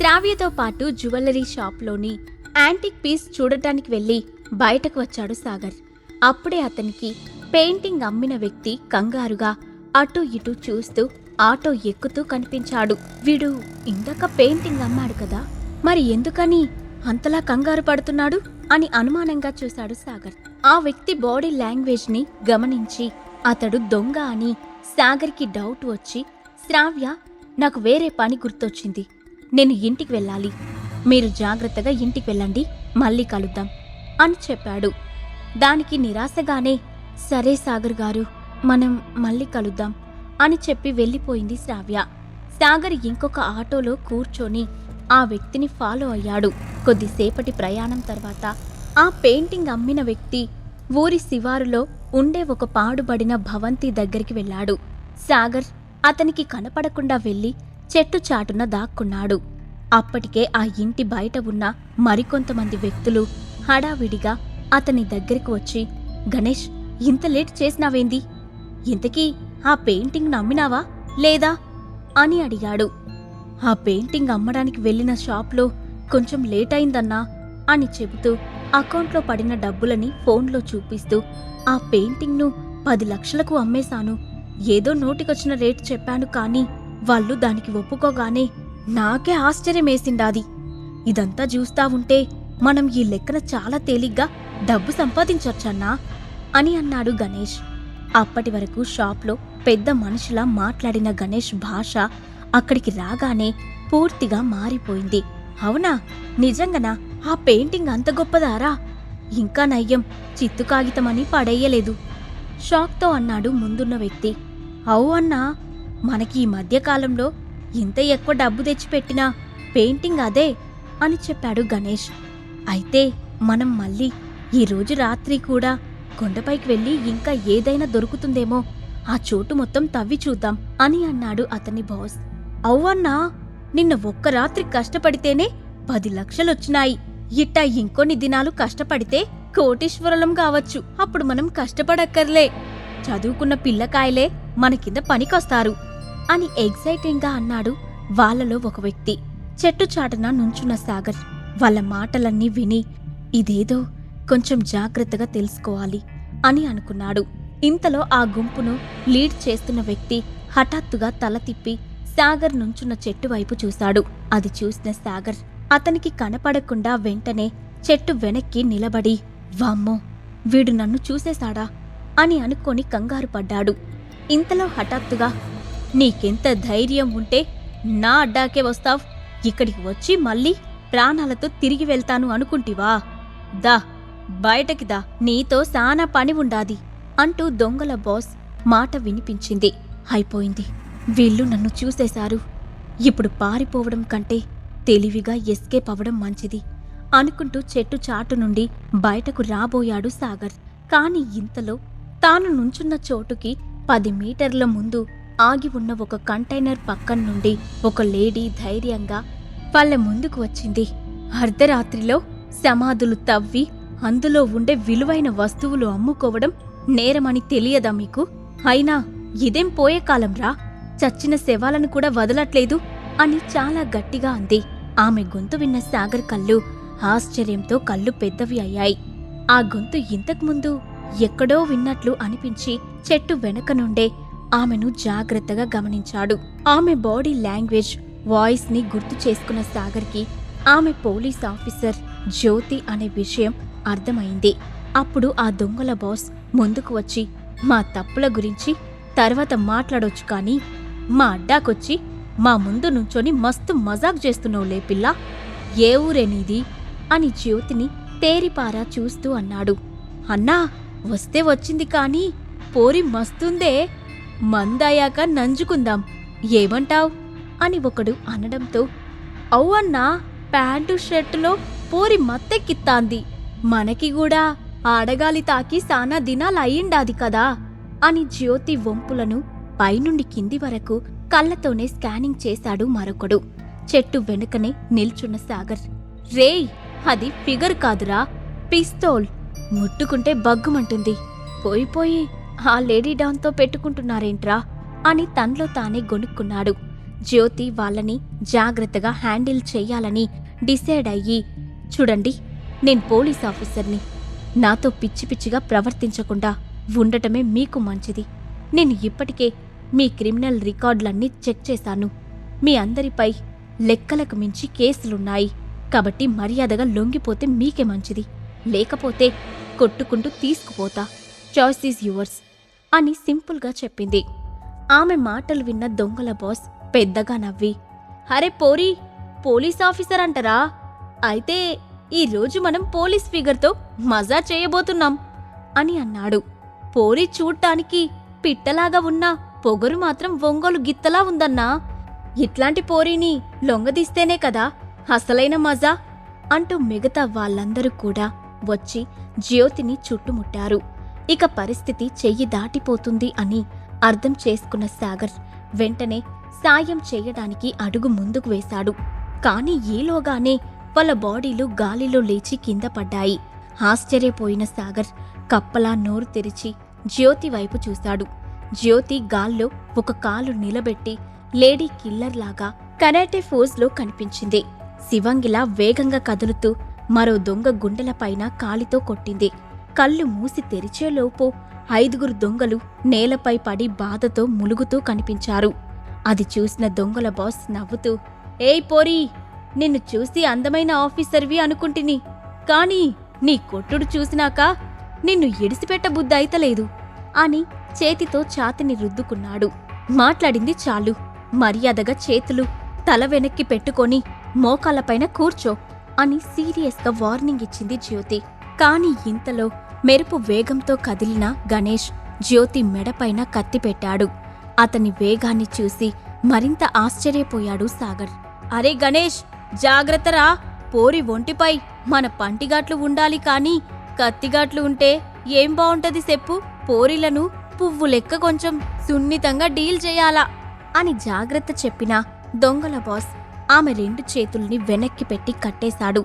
శ్రావ్యతో పాటు jewellery షాప్లోని antique piece చూడటానికి వెళ్ళి బయటకు వచ్చాడు సాగర్. అప్పుడే అతనికి పెయింటింగ్ అమ్మిన వ్యక్తి కంగారుగా అటు ఇటు చూస్తూ ఆటో ఎక్కుతూ కనిపించాడు. వీడు ఇందాక పెయింటింగ్ అమ్మాడు కదా మరి ఎందుకని అంతలా కంగారు పడుతున్నాడు? అని అనుమానంగా చూశాడు సాగర్. ఆ వ్యక్తి బాడీ లాంగ్వేజ్ని గమనించి అతడు దొంగ అని సాగర్కి డౌట్ వచ్చి శ్రావ్య నాకు వేరే పని గుర్తొచ్చింది. నేను ఇంటికి వెళ్ళాలి. మీరు జాగ్రత్తగా ఇంటికి వెళ్ళండి. మళ్ళీ కలుద్దాం అని చెప్పాడు. దానికి నిరాశగానే సరే సాగర్ గారు మనం మళ్ళీ కలుద్దాం అని చెప్పి వెళ్ళిపోయింది శ్రావ్య. సాగర్ ఇంకొక ఆటోలో కూర్చొని ఆ వ్యక్తిని ఫాలో అయ్యాడు. కొద్దిసేపటి ప్రయాణం తర్వాత ఆ పెయింటింగ్ అమ్మిన వ్యక్తి ఊరి శివారులో ఉండే ఒక పాడుబడిన భవంతి దగ్గరికి వెళ్ళాడు. సాగర్ అతనికి కనపడకుండా వెళ్ళి చెట్టు చాటున దాక్కున్నాడు. అప్పటికే ఆ ఇంటి బయట ఉన్న మరికొంతమంది వ్యక్తులు హడావిడిగా అతని దగ్గరికి వచ్చి గణేష్ ఇంత లేట్ చేసినావేంది? ఇంతకీ ఆ పెయింటింగ్ నమ్మినావా లేదా? అని అడిగాడు. ఆ పెయింటింగ్ అమ్మడానికి వెళ్ళిన షాప్లో కొంచెం లేట్ అయిందన్నా అని చెబుతూ అకౌంట్లో పడిన డబ్బులని ఫోన్లో చూపిస్తూ ఆ పెయింటింగ్ను పది లక్షలకు అమ్మేశాను. ఏదో నోటికొచ్చిన రేటు చెప్పాను కానీ వాళ్ళు దానికి ఒప్పుకోగానే నాకే ఆశ్చర్యమేసిండాది. ఇదంతా చూస్తా ఉంటే మనం ఈ లెక్కన చాలా తేలిగ్గా డబ్బు సంపాదించొచ్చన్నా అని అన్నాడు గణేష్. అప్పటి వరకు షాప్లో పెద్ద మనుషులా మాట్లాడిన గణేష్ భాష అక్కడికి రాగానే పూర్తిగా మారిపోయింది. అవునా? నిజంగానా? ఆ పెయింటింగ్ అంత గొప్పదారా? ఇంకా నయ్యం చిత్తు కాగితమని పడేయలేదు. షాక్తో అన్నాడు ముందున్న వ్యక్తి. అవు అన్నా మనకి ఈ మధ్యకాలంలో ఇంత ఎక్కువ డబ్బు తెచ్చిపెట్టినా పెయింటింగ్ అదే అని చెప్పాడు గణేష్. అయితే మనం మళ్ళీ ఈరోజు రాత్రి కూడా కొండపైకి వెళ్ళి ఇంకా ఏదైనా దొరుకుతుందేమో ఆ చోటు మొత్తం తవ్వి చూద్దాం అని అన్నాడు అతని బాస్. అవ్వన్నా నిన్న ఒక్క రాత్రి కష్టపడితేనే పది లక్షలొచ్చినాయి. ఇట్టా ఇంకొన్ని దినాలు కష్టపడితే కోటీశ్వరులం కావచ్చు. అప్పుడు మనం కష్టపడక్కర్లే. చదువుకున్న పిల్లకాయలే మన కింద పనికొస్తారు. అని ఎగ్జైటింగ్గా అన్నాడు వాళ్ళలో ఒక వ్యక్తి. చెట్టు చాటున నుంచున్న సాగర్ వాళ్ళ మాటలన్నీ విని ఇదేదో కొంచెం జాగ్రత్తగా తెలుసుకోవాలి అని అనుకున్నాడు. ఇంతలో ఆ గుంపును లీడ్ చేస్తున్న వ్యక్తి హఠాత్తుగా తల తిప్పి సాగర్ నుంచున్న చెట్టు వైపు చూశాడు. అది చూసిన సాగర్ అతనికి కనపడకుండా వెంటనే చెట్టు వెనక్కి నిలబడి వామ్మో వీడు నన్ను చూసేశాడా? అని అనుకొని కంగారు పడ్డాడు. ఇంతలో హఠాత్తుగా నీకెంత ధైర్యం ఉంటే నా అడ్డాకే వస్తావ్. ఇక్కడికి వచ్చి మళ్ళీ ప్రాణాలతో తిరిగి వెళ్తాను అనుకుంటివా? దా బయటకి దా. నీతో సానా పని ఉండాది అంటూ దొంగల బాస్ మాట వినిపించింది. అయిపోయింది. వీళ్ళు నన్ను చూసేశారు. ఇప్పుడు పారిపోవడం కంటే తెలివిగా ఎస్కేప్ అవ్వడం మంచిది అనుకుంటూ చెట్టు చాటు నుండి బయటకు రాబోయాడు సాగర్. కాని ఇంతలో తాను నుంచున్న చోటుకి పది మీటర్ల ముందు ఆగి ఉన్న ఒక కంటైనర్ పక్కన నుండి ఒక లేడీ ధైర్యంగా వాళ్ళ ముందుకు వచ్చింది. అర్ధరాత్రిలో సమాధులు తవ్వి అందులో ఉండే విలువైన వస్తువులు అమ్ముకోవడం నేరమని తెలియదా మీకు? అయినా ఇదేం పోయే కాలంరా చచ్చిన శవాలను కూడా వదలట్లేదు అని చాలా గట్టిగా అంది. ఆమె గొంతు విన్న సాగర్ కళ్ళు ఆశ్చర్యంతో కళ్ళు పెద్దవి అయ్యాయి. ఆ గొంతు ఇంతకుముందు ఎక్కడో విన్నట్లు అనిపించి చెట్టు వెనక నుండే ఆమెను జాగ్రత్తగా గమనించాడు. ఆమె బాడీ లాంగ్వేజ్ వాయిస్ని గుర్తు చేసుకున్న సాగర్కి ఆమె పోలీస్ ఆఫీసర్ జ్యోతి అనే విషయం అర్థమైంది. అప్పుడు ఆ దొంగల బాస్ ముందుకు వచ్చి మా తప్పుల గురించి తర్వాత మాట్లాడొచ్చు కానీ మా అడ్డాకొచ్చి మా ముందు నుంచొని మస్తు మజాక్ చేస్తున్నావులే పిల్ల. ఏ ఊరేనిది అని జ్యోతిని తేరిపారా చూస్తూ అన్నాడు. అన్నా వస్తే వచ్చింది కానీ పోరి మస్తుందే. మందయ్యాక నంజుకుందాం. ఏమంటావ్? అని ఒకడు అనడంతో అవ్వన్నా ప్యాంటు షర్టులో పోరి మత్తెక్కిత్తాంది. మనకి కూడా ఆడగాలి తాకి సానా దినాలయ్యిండాది కదా అని జ్యోతి వంపులను పైనుండి కింది వరకు కళ్ళతోనే స్కానింగ్ చేశాడు మరొకడు. చెట్టు వెనుకనే నిల్చున్న సాగర్ రేయ్ అది ఫిగర్ కాదురా పిస్తోల్. ముట్టుకుంటే బగ్గుమంటుంది. పోయి పోయి ఆ లేడీ డాన్తో పెట్టుకుంటున్నారేంట్రా అని తనలో తానే గొనుక్కున్నాడు జ్యోతి వాళ్ళని జాగ్రత్తగా హ్యాండిల్ చెయ్యాలని డిసైడ్ అయ్యి చూడండి నేను పోలీస్ ఆఫీసర్ని. నాతో పిచ్చి పిచ్చిగా ప్రవర్తించకుండా ఉండటమే మీకు మంచిది. నేను ఇప్పటికే మీ క్రిమినల్ రికార్డులన్నీ చెక్ చేశాను. మీ అందరిపై లెక్కలకు మించి కేసులున్నాయి. కాబట్టి మర్యాదగా లొంగిపోతే మీకే మంచిది. లేకపోతే కొట్టుకుంటూ తీసుకుపోతా. Choice is yours. అని సింపుల్గా చెప్పింది. ఆమె మాటలు విన్న దొంగల బాస్ పెద్దగా నవ్వి అరే పోరి పోలీస్ ఆఫీసర్ అంటారా? అయితే ఈరోజు మనం పోలీస్ ఫిగర్తో మజా చేయబోతున్నాం అని అన్నాడు. పోరి చూడటానికి పిట్టలాగా ఉన్న పొగరు మాత్రం ఒంగోలు గిత్తలా ఉందన్నా? ఇట్లాంటి పోరీని లొంగదీస్తేనే కదా అసలైన మజా? అంటూ మిగతా వాళ్ళందరూ కూడా వచ్చి జ్యోతిని చుట్టుముట్టారు. ఇక పరిస్థితి చెయ్యి దాటిపోతుంది అని అర్థం చేసుకున్న సాగర్ వెంటనే సాయం చేయడానికి అడుగు ముందుకు వేశాడు. కాని ఈలోగానే వాళ్ళ బాడీలు గాలిలో లేచి కింద పడ్డాయి. ఆశ్చర్యపోయిన సాగర్ కప్పలా నోరు తెరిచి జ్యోతి వైపు చూశాడు. జ్యోతి గాల్లో ఒక కాలు నిలబెట్టి లేడీ కిల్లర్ లాగా కరాటే ఫోజ్లో కనిపించింది. శివంగిలా వేగంగా కదులుతూ మరో దొంగ గుండెలపైన కాలితో కొట్టింది. కళ్ళు మూసి తెరిచేలోపు ఐదుగురు దొంగలు నేలపై పడి బాధతో ములుగుతూ కనిపించారు. అది చూసిన దొంగల బాస్ నవ్వుతూ ఏయ్ పోరీ నిన్ను చూసి అందమైన ఆఫీసర్వి అనుకుంటిని. కానీ నీ కొట్టుడు చూసినాక నిన్ను ఎడిసిపెట్టబుద్ధి అయితలేదు అని చేతితో ఛాతిని రుద్దుకున్నాడు. మాట్లాడింది చాలు. మర్యాదగా చేతులు తల వెనక్కి పెట్టుకొని మోకాళ్ళపైన కూర్చో అని సీరియస్గా వార్నింగ్ ఇచ్చింది జ్యోతి. కాని ఇంతలో మెరుపు వేగంతో కదిలిన గణేష్ జ్యోతి మెడపైన కత్తిపెట్టాడు అతని వేగాన్ని చూసి మరింత ఆశ్చర్యపోయాడు సాగర్. అరే గణేష్ జాగ్రత్తరా. పోరి ఒంటిపై మన పంటిగాట్లు ఉండాలి కానీ కత్తిగాట్లు ఉంటే ఏం బావుంటది చెప్పు. పోరిలను పువ్వు లెక్క కొంచెం సున్నితంగా డీల్ చేయాలా? అని జాగ్రత్త చెప్పిన దొంగల బాస్ ఆమె రెండు చేతుల్ని వెనక్కి పెట్టి కట్టేశాడు.